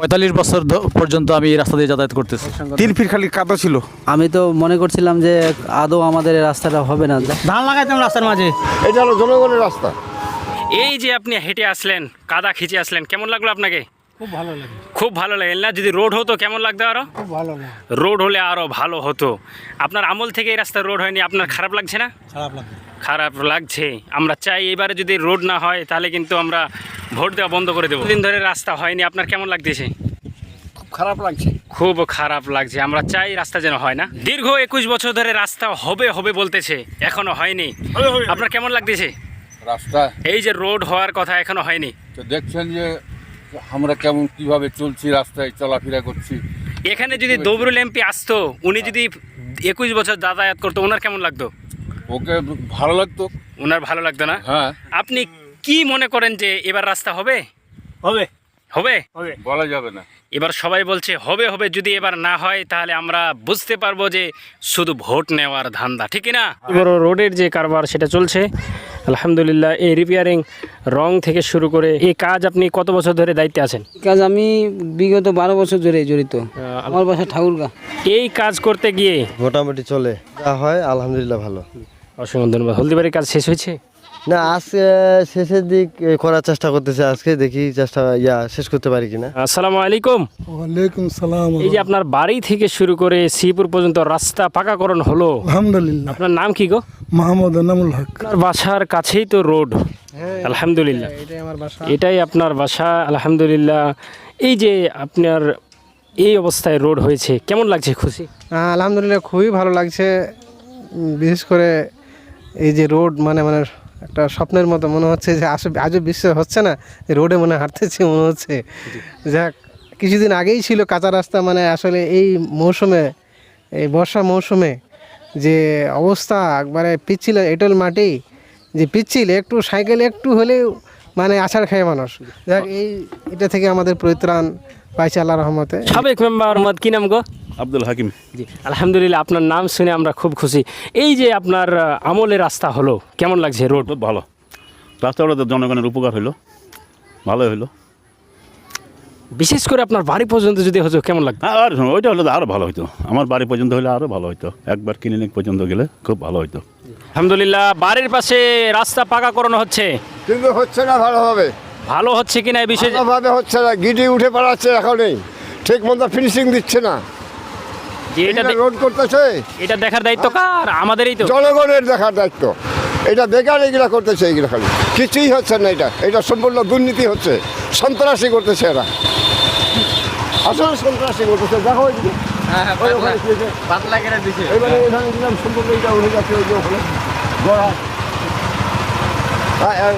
পঁয়তাল্লিশ বছর পর্যন্ত আমি এই রাস্তা দিয়ে যাতায়াত করতেছি। তিন ফিট খালি কাদা ছিল। আমি তো মনে করছিলাম যে আদৌ আমাদের এই রাস্তাটা হবে না। ধান লাগাইতাম রাস্তার মাঝে। এটা হলো জনগণের রাস্তা। এই যে আপনি হেঁটে আসলেন কাদা খিচে আসলেন কেমন লাগল আপনাকে? খুব ভালো লাগে। খুব ভালো লাগল না যদি রোড হতো কেমন লাগতো আরও? খুব ভালো লাগে। রোড হলে আরও ভালো হতো। আপনার আমল থেকে এই রাস্তা রোড হয়নি আপনার খারাপ লাগছে না? খারাপ লাগে খারাপ লাগছে। আমরা চাই এবারে যদি রোড না হয় তাহলে কিন্তু আমরা ভোট দেওয়া বন্ধ করে দেবো। দিন ধরে রাস্তা হয়নি আপনার কেমন লাগতেছে? খুব খারাপ লাগছে। খুব খারাপ লাগছে। আমরা চাই রাস্তা যেন হয় না। দীর্ঘ একুশ বছর ধরে রাস্তা হবে হবে বলতেছে এখনও হয়নি। আপনার কেমন লাগতেছে? রাস্তা এই যে রোড হওয়ার কথা এখনও হয়নি। তো দেখছেন যে আমরা কেমন কীভাবে চলছি রাস্তায় চলাফেরা করছি। এখানে যদি দবরুল এমপি আসতো উনি যদি একুশ বছর যাতায়াত করতো ওনার কেমন লাগতো? ওকে ভালো লাগতো। ওনার ভালো লাগতো না? হ্যাঁ। আপনি কি মনে করেন যে এবার রাস্তা হবে? হবে। হবে? হবে। বলা যাবে না। এবার সবাই বলছে হবে হবে যদি এবার না হয় তাহলে আমরা বুঝতে পারব যে শুধু ভোট নেওয়ার ধান্দা। ঠিক না? বড় রোডের যে কারবার সেটা চলছে। আলহামদুলিল্লাহ এই রিপেয়ারিং রং থেকে শুরু করে এই কাজ আপনি কত বছর ধরে দায়িত্বে আছেন? কাজ আমি বিগত বারো বছর ধরে জড়িত। আমার বাসা ঠাকুরগা। এই কাজ করতে গিয়ে মোটামুটি চলে। যা হয় আলহামদুলিল্লাহ ভালো। অসংখ্য ধন্যবাদ হলদিবাড়ির কাজ শেষ হয়েছে? না আজকে শেষের দিক করার চেষ্টা করতেছে আজকে দেখি চেষ্টা ইয়া শেষ করতে পারি কিনা। আসসালামু আলাইকুম। ওয়ালাইকুম সালাম। এই যে আপনার বাড়ি থেকে শুরু করে শ্রীপুর পর্যন্ত রাস্তা পাকাকরণ হলো আলহামদুলিল্লাহ। আপনার নাম কি গো? মাহমুদ নামুল হক। আপনার বাসার কাছেই তো রোড। আলহামদুলিল্লাহ। এটাই আপনার বাসা আলহামদুলিল্লাহ। এই যে আপনার এই অবস্থায় রোড হয়েছে কেমন লাগছে খুশি? হ্যাঁ, আলহামদুলিল্লাহ খুবই ভালো লাগছে। বিশেষ করে এই যে রোড মানে মানে একটা স্বপ্নের মতো মনে হচ্ছে যে আসলে আজও বিশ্বাস হচ্ছে না যে রোডে মনে হয় হাঁটতেছি মনে হচ্ছে। যাক কিছুদিন আগেই ছিল কাঁচা রাস্তা মানে আসলে এই মৌসুমে এই বর্ষা মৌসুমে যে অবস্থা একবারে পিচ্ছিল এঁটেল মাটি যে পিচ্ছিল একটু সাইকেল একটু হলেও মানে আছাড় খায় মানুষ। যাক এই এটা থেকে আমাদের পরিত্রাণ। পাইছে আল্লাহ রহমতে। সাবেক মেম্বার মত কি নাম গো? আব্দুল হাকিম। জি আলহামদুলিল্লাহ আপনার নাম শুনে আমরা খুব খুশি। এই যে আপনার আমলে রাস্তা হলো কেমন লাগছে রোড ভালো। রাস্তাটা তো জনগণের উপকার হইল ভালোই হইল। বিশেষ করে আপনার বাড়ি পর্যন্ত যদি হতো কেমন লাগতো? আর ওইটা হলে তো আরও ভালো হইতো। আমার বাড়ি পর্যন্ত হলে আরও ভালো হইতো। একবার ক্লিনিক পর্যন্ত গেলে খুব ভালো হইতো। আলহামদুলিল্লাহ বাড়ির পাশে রাস্তা পাকাকরণ হচ্ছে। কিন্তু হচ্ছে না ভালোভাবে। ভালো হচ্ছে কিনা এই বিষয়ে ভালোভাবে হচ্ছে না গিটি উঠে পাড়াচ্ছে এখনই। ঠিক মতো ফিনিশিং দিচ্ছে না। যে এটা রোড করতেছে। এটা দেখার দায়িত্ব কার? আমাদেরই তো। জনগণের দেখার দায়িত্ব। এটা বেকার এগুলা করতেছে এগুলো খালি। কিছুই হচ্ছে না এটা। এটা সম্পূর্ণ দুর্নীতি হচ্ছে। সন্ত্রাসী করতেছে এরা। আসলে সন্ত্রাসী করতেছে। দেখো। ওই ওখানে কি হয়েছে? এবারে এখানে দিলাম সম্পূর্ণ এটা উঠে যাচ্ছে ওই যে ওখানে গড়া। হ্যাঁ,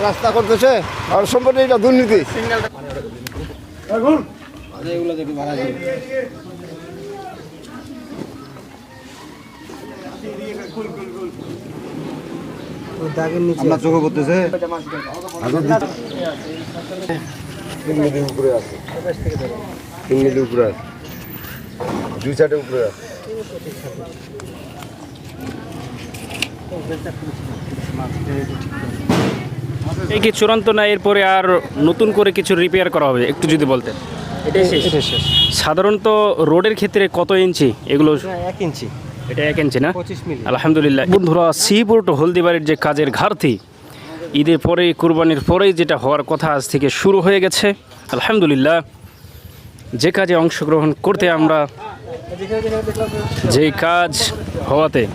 রাস্তা করতেছে। আর সম্পূর্ণ এটা দুর্নীতি। আমরা চোখে পড়তেছে। তিন মিনিট উপরে আছে তিন মিনিট উপরে আছে দুই চারটে উপরে আছে। এই কি চূড়ান্ত না এরপরে আর নতুন করে কিছু রিপেয়ার করা হবে? একটু যদি বলতেন। এটাই শেষ। সাধারণত রোডের ক্ষেত্রে কত ইঞ্চি? এগুলো এক ইঞ্চি। এটা এক ইঞ্চি না? পঁচিশ মিলি। আলহামদুলিল্লাহ। বন্ধুরা শ্রীপুর টু হলদিবাড়ির যে কাজের ঘাটতি ঈদের পরে কুরবানির পরেই যেটা হওয়ার কথা আজ থেকে শুরু হয়ে গেছে। আলহামদুলিল্লাহ। যে কাজে অংশগ্রহণ করতে আমরা যে কাজ হওয়াতে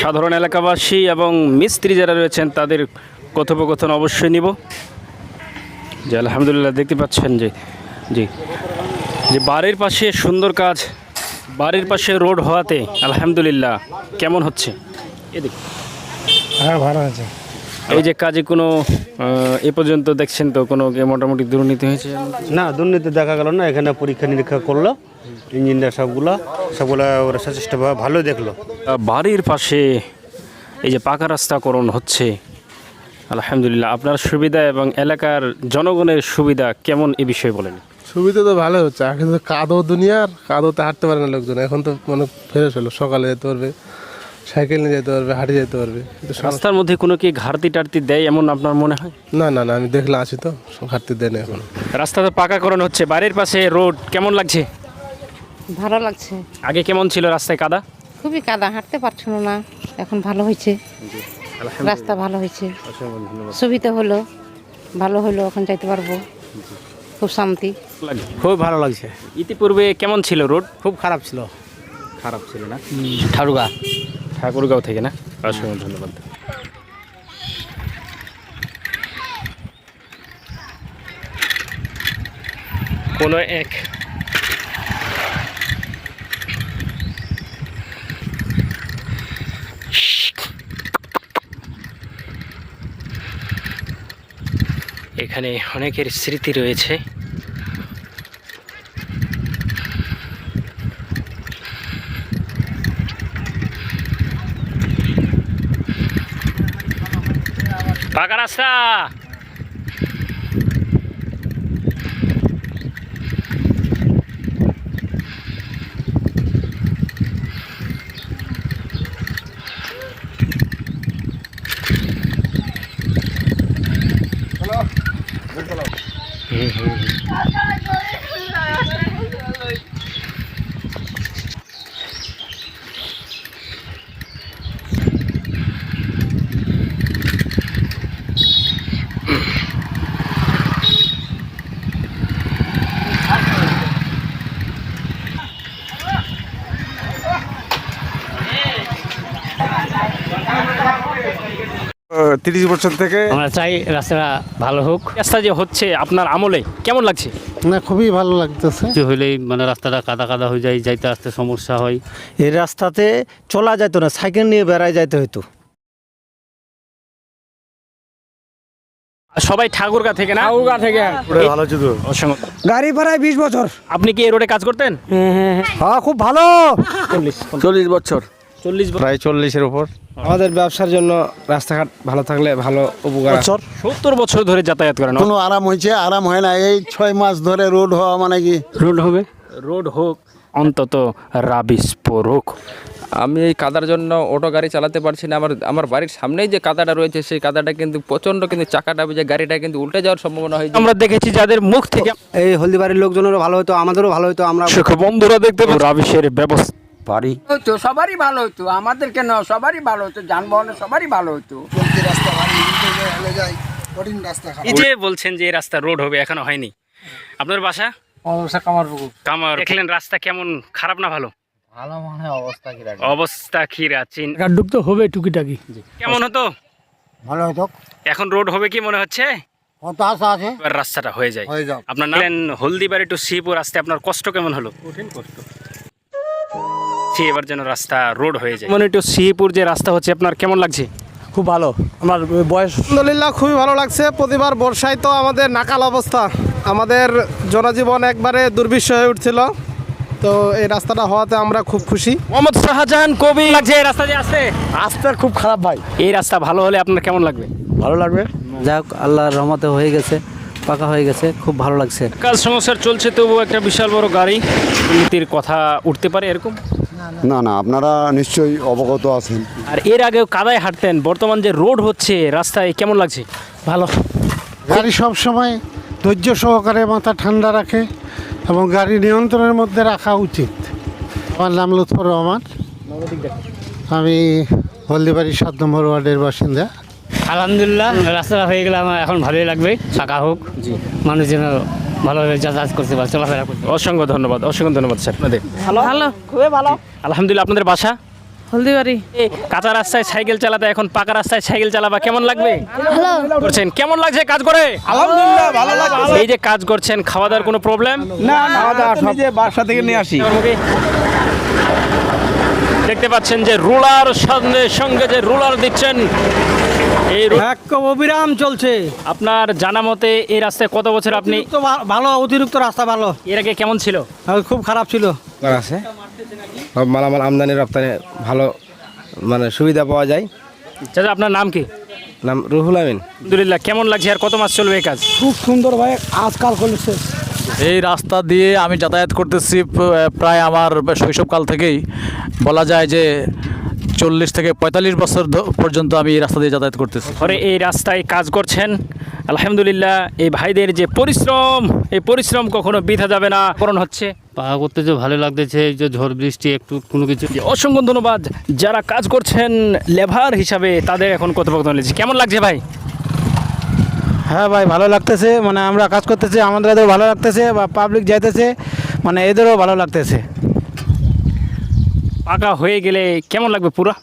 সাধারণ এলাকাবাসী এবং মিস্ত্রি যারা রয়েছেন তাদের কথোপকথন অবশ্যই নিব। যে আলহামদুলিল্লাহ দেখতে পাচ্ছেন যে জি। যে বাড়ির পাশে সুন্দর কাজ বাড়ির পাশে রোড হওয়াতে আলহামদুলিল্লাহ কেমন হচ্ছে? এদিক। হ্যাঁ ভালো আছে। এই যে কাজে কোনো এ পর্যন্ত দেখছেন তো কোনো মোটামুটি দুর্নীতি হয়েছে? না দুর্নীতি দেখা গেল না এখানে পরীক্ষা নিরীক্ষা করল ইঞ্জিনিয়ার সবগুলা সবগুলা ওরা সচেষ্ট ভালো দেখল। বাড়ির পাশে এই যে পাকা রাস্তাকরণ হচ্ছে আলহামদুলিল্লাহ আপনার সুবিধা এবং এলাকার জনগণের সুবিধা কেমন এ বিষয়ে বলেন? সুবিধা তো ভালো হচ্ছে আগে তো কাদো দুনিয়ার কাদোতে হাঁটতে পারে না লোকজন এখন তো মানে ফ্রেশ হলো সকালে যেতে পারবে সাইকেল নিয়ে যেতে পারবে হাঁটে যেতে পারবে রাস্তার মধ্যে কোনো কি ঘাটতি টাড়তি দেয় এমন আপনার মনে হয়? না না না আমি দেখলে আছি তো ঘাটতি দেয় না এখন। রাস্তা তো পাকাকরণ হচ্ছে বাড়ির পাশে রোড কেমন লাগছে? ভালো লাগছে। আগে কেমন ছিল রাস্তায় কাদা? খুবই কাদা হাঁটতে পারছিল না এখন ভালো হয়েছে। রাস্তা ভালো হয়েছে। সুবিধা হলো ভালো হলো এখন যাইতে পারব। খুব শান্তি। খুব ভালো লাগছে। ইতিপূর্বে কেমন ছিল রোড? খুব খারাপ ছিল। খারাপ ছিল না? ঠারুগা ঠাকুরগাঁও থেকে না? অসংখ্য ধন্যবাদ। কোনো এক এখানে অনেকের স্মৃতি রয়েছে। পাকা রাস্তা! তিরিশ বছর থেকে আমরা চাই রাস্তাটা ভালো হোক। রাস্তা যে হচ্ছে আপনার আমলে কেমন লাগছে? না খুবই ভালো লাগতেছে। কিছু হইলেই মানে রাস্তাটা কাদা কাদা হয়ে যায় যাইতে আসতে সমস্যা হয়। এই রাস্তাতে চলা যেত না সাইকেল নিয়ে বেড়ায় যাইতে হতো সবাই ঠাকুরগা থেকে না? ঠাকুরগা থেকে। ভালো ছিল গাড়ি ভাড়ায় বিশ বছর। আপনি কি এই রোডে কাজ করতেন? হ্যাঁ খুব ভালো। চল্লিশ। বছর। চল্লিশ প্রায় চল্লিশের উপর। আমাদের ব্যবসার জন্য রাস্তাঘাট ভালো থাকলে ভালো উপকার বছর সত্তর বছর ধরে যাতায়াত করেন। কোনো আরাম হয়েছে? আরাম হয় না। এই ছয় মাস ধরে রোড হওয়া মানে কি? রোড হবে? রোড হোক। অন্তত রাবিস হোক আমি এই কাদার জন্য অটো গাড়ি চালাতে পারছি না। আমার আমার বাড়ির সামনেই যে কাদাটা রয়েছে সেই কাদাটা কিন্তু প্রচণ্ড কিন্তু চাকাটা যে গাড়িটা কিন্তু উল্টে যাওয়ার সম্ভাবনা হয় আমরা দেখেছি যাদের মুখ থেকে। এই হলদিবাড়ির লোকজনেরও ভালো হতো আমাদেরও ভালো হতো। আমরা বন্ধুরা দেখতে পাবো রাবিসের ব্যবস্থা বাড়ি হতো সবারই ভালো হতো আমাদের কেন সবারই ভালো হতো যানবাহনের সবারই ভালো হতো এই যে বলছেন যে এই রাস্তা রোড হবে এখনও হয়নি। আপনার বাসা? কামার দেখলেন রাস্তা কেমন খারাপ না ভালো? ভালো মানে অবস্থা অবস্থা খিরা চিন ডুব তো হবে টুকিটাকি। কেমন হতো? ভালো হতো। এখন রোড হবে কি মনে হচ্ছে? রাস্তাটা হয়ে যায়। আপনার নাম? হলদিবাড়ি টু শ্রীপুর আসতে আপনার কষ্ট কেমন হলো? কঠিন কষ্ট। এবার যেন রাস্তা রোড হয়ে যায়। মানে একটু শ্রীপুর যে রাস্তা হচ্ছে আপনার কেমন লাগছে? খুব ভালো। আমার বয়স আলহামদুলিল্লাহ খুবই ভালো লাগছে। প্রতিবার বর্ষায় তো আমাদের নাকাল অবস্থা। আমাদের জনজীবন একবারে দুর্বিষহ হয়ে উঠছিল। তো এই রাস্তাটা হওয়াতে আমরা খুব খুশি। মোহাম্মদ শাহজাহান কবি। লাগছে এই রাস্তা যে আসছে রাস্তা খুব খারাপ ভাই। এই রাস্তা ভালো হলে আপনার কেমন লাগবে? ভালো লাগবে। যাক আল্লাহর রহমতে হয়ে গেছে পাকা হয়ে গেছে খুব ভালো লাগছে। কাজ সংসার চলছে তবু একটা বিশাল বড় গাড়ি। দুর্নীতির কথা উঠতে পারে এরকম। না না আপনারা নিশ্চয়ই অবগত আছেন। আর এর আগেও কাদায় হাঁটতেন বর্তমান যে রোড হচ্ছে রাস্তায় কেমন লাগছে? ভালো। গাড়ি সব সময় ধৈর্য সহকারে মাথা ঠান্ডা রাখে এবং গাড়ি নিয়ন্ত্রণের মধ্যে রাখা উচিত। আমার নাম লুৎফর রহমান। আমি হলদিবাড়ি সাত নম্বর ওয়ার্ডের বাসিন্দা। আলহামদুলিল্লাহ রাস্তাটা হয়ে গেলে আমার এখন ভালোই লাগবে চাকা হোক। মানুষ যেন ভালোভাবে যাতায়াত করতে পারে চলাফেরা করতে অসংখ্য ধন্যবাদ অসংখ্য ধন্যবাদ স্যার। আপনাদের। ভালো? ভালো। খুবই ভালো। আলহামদুলিল্লাহ আপনাদের বাসা? হলদিবাড়ি। কাঁচা রাস্তায় সাইকেল চালাতে এখন পাকা রাস্তায় সাইকেল চালাবা কেমন লাগবে? করছেন কেমন লাগছে কাজ করে? আলহামদুলিল্লাহ ভালো লাগছে। এই যে কাজ করছেন খাওয়া দাওয়ার কোনো প্রবলেম না নিজে বাসা থেকে নিয়ে আসি। দেখতে পাচ্ছেন যে রুলার সঙ্গে সঙ্গে যে রুলার দিচ্ছেন এই অবিরাম চলছে। আপনার জানা মতে এই রাস্তায় কত বছর আপনি তো ভালো অতিরিক্ত রাস্তা ভালো। এর আগে কেমন ছিল? খুব খারাপ ছিল। আছে? সব মালামাল আমদানি রপ্তানি ভালো মানে সুবিধা পাওয়া যায়। চাচা আপনার নাম কি? নাম রুহুল আমিন। আলহামদুলিল্লাহ কেমন লাগছে আর কত মাস চলবে এই কাজ? খুব সুন্দর ভাই আজকাল করেছে এই রাস্তা দিয়ে আমি যাতায়াত করতেছি প্রায় আমার শৈশবকাল থেকেই। বলা যায় যে চল্লিশ থেকে পঁয়তাল্লিশ বছর পর্যন্ত আমি এই রাস্তা দিয়ে যাতায়াত করতেছি। ঘরে এই রাস্তায় কাজ করছেন। আলহামদুলিল্লাহ এই ভাইদের যে পরিশ্রম এই পরিশ্রম কখনো বৃথা যাবে না। পূরণ হচ্ছে। পাকা করতে যে ভালো লাগতেছে এই যে ঝড় বৃষ্টি একটু কোনো কিছু। অসংখ্য ধন্যবাদ। যারা কাজ করছেন লেভার হিসাবে তাদের এখন কথোপকথন হয়েছে কেমন লাগছে ভাই? হ্যাঁ ভাই ভালো লাগতেছে। মানে আমরা কাজ করতেছি আমাদের ভালো লাগতেছে বা পাবলিক যাইতেছে মানে এদেরও ভালো লাগতেছে। পাকা হয়ে গেলে কেমন লাগবে পুরা?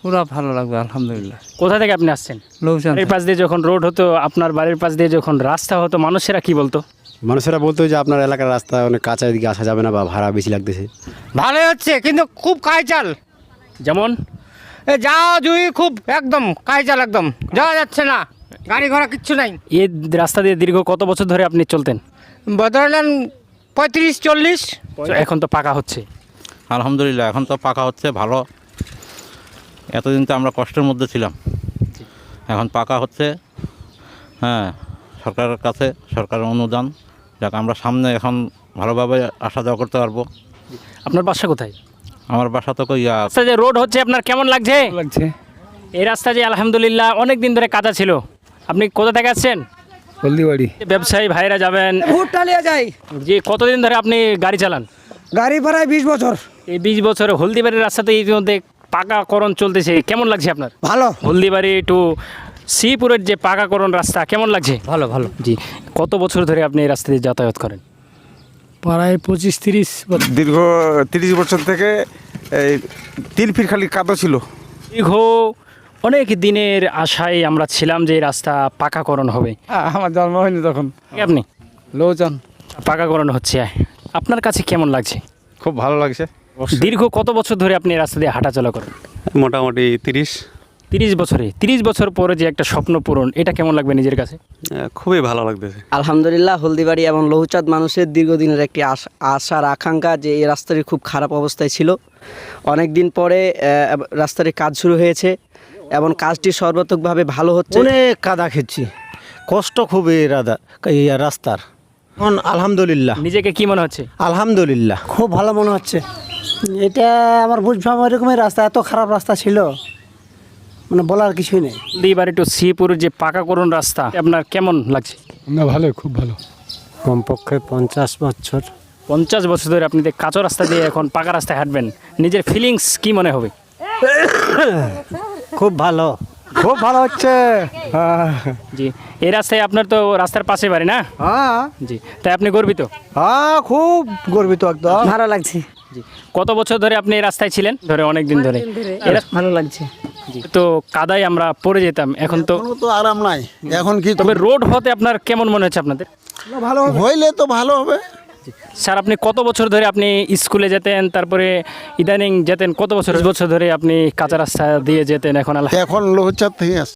পুরো ভালো লাগবে আলহামদুলিল্লাহ। কোথা থেকে আপনি আসছেন? লোকসান এই পাশ দিয়ে যখন রোড হতো আপনার বাড়ির পাশ দিয়ে যখন রাস্তা হতো মানুষেরা কি বলতো? মানুষেরা বলতো যে আপনার এলাকার রাস্তা অনেক কাঁচা এদিকে আসা যাবে না বা ভাড়া বেশি লাগতেছে। ভালো হচ্ছে কিন্তু খুব কাইচাল যেমন? এ যাওয়া জুই খুব একদম কাইচাল একদম। যাওয়া যাচ্ছে না গাড়ি ঘোড়া কিচ্ছু নাই। এই রাস্তা দিয়ে দীর্ঘ কত বছর ধরে আপনি চলতেন? বদলেন পঁয়ত্রিশ চল্লিশ। এখন তো পাকা হচ্ছে। আলহামদুলিল্লাহ এখন তো পাকা হচ্ছে ভালো। এতদিন তো আমরা কষ্টের মধ্যে ছিলাম। এখন পাকা হচ্ছে হ্যাঁ সরকারের কাছে সরকারের অনুদান। যাক আমরা সামনে এখন ভালোভাবে আসা যাওয়া করতে পারব। আপনার বাসা কোথায়? আমার বাসা তো ইয়া রাস্তা যে রোড হচ্ছে আপনার কেমন লাগছে? লাগছে। এই রাস্তা যে আলহামদুলিল্লাহ অনেক দিন ধরে কাঁচা ছিল। আপনি কোথা থেকে আসছেন? হলদিবাড়ি। ব্যবসায়ী ভাইরা যাবেন। ভুট্টা নিয়ে যাই। যে কতদিন ধরে আপনি গাড়ি চালান? গাড়ি ভাড়ায় বিশ বছর। এই বিশ বছরে হলদিবাড়ির রাস্তাতে ইতিমধ্যে পাকাকরণ চলতেছে। কেমন লাগছে আপনার? ভালো। হলদিবাড়ি টু শ্রীপুরের যে পাকাকরণ রাস্তা কেমন লাগছে? ভালো ভালো। জি কত বছর ধরে আপনি এই রাস্তা দিয়ে যাতায়াত করেন? প্রায় পঁচিশ তিরিশ দীর্ঘ তিরিশ বছর থেকে এই তিন ফিট খালি কাদা ছিল। দীর্ঘ অনেক দিনের আশায় আমরা ছিলাম যে এই রাস্তা পাকাকরণ হবে। আমার জন্ম হয়নি তখন। আপনি? লোকজন। পাকাকরণ হচ্ছে। আপনার কাছে কেমন লাগছে? খুব ভালো লাগছে। দীর্ঘ কত বছর ধরে আপনি রাস্তা দিয়ে হাঁটাচলা করেন? মোটামুটি তিরিশ। তিরিশ বছরে। তিরিশ বছর পরে যে একটা স্বপ্ন পূরণ এটা কেমন লাগবে নিজের কাছে? খুবই ভালো লাগতেছে। আলহামদুলিল্লাহ হলদিবাড়ি এবং লৌচাঁদ মানুষের দীর্ঘদিনের একটি আশ- আশার আকাঙ্ক্ষা যে এই রাস্তাটি খুব খারাপ অবস্থায় ছিল। অনেক দিন পরে রাস্তাটির কাজ শুরু হয়েছে এবং কাজটি সর্বাত্মকভাবে ভালো হচ্ছে। অনেক কাদা খেয়েছি কষ্ট খুবই রাদা এই রাস্তার। এখন আলহামদুলিল্লাহ। নিজেকে কি মনে হচ্ছে? আলহামদুলিল্লাহ। খুব ভালো মনে হচ্ছে। এটা আমার বুঝলাম এরকমের রাস্তা এত খারাপ রাস্তা ছিল। মানে বলার কিছুই নেই। এইবার একটু শ্রীপুর যে পাকাকরণ রাস্তা আপনার কেমন লাগছে? না ভালো খুব ভালো। কমপক্ষে পঞ্চাশ বছর। পঞ্চাশ বছর ধরে আপনি যে কাঁচা রাস্তা দিয়ে এখন পাকা রাস্তায় হাঁটবেন নিজের ফিলিংস কি মনে হবে? খুব ভালো। খুব ভালো হচ্ছে। জি এই রাস্তায় আপনার তো রাস্তার পাশে বাড়ি না? হ্যাঁ। জি তাই আপনি গর্বিত? হ্যাঁ খুব গর্বিত একদম। ভালো লাগছে। জি কত বছর ধরে আপনি এই রাস্তায় ছিলেন? ধরে অনেক দিন ধরে এরা ভালো লাগছে। তো কাদায় আমরা পড়ে যেতাম এখন তো তো আরাম নাই। এখন কি তবে রোড হতে আপনার কেমন মনে হচ্ছে আপনাদের? ভালো হইলে তো ভালো হবে। স্যার আপনি কত বছর ধরে আপনি স্কুলে যেতেন তারপরে ইদানিং যেতেন কত বছর? বছর ধরে। আপনি কাঁচা রাস্তা দিয়ে যেতেন এখন এখন লোহচাঁদ থেকে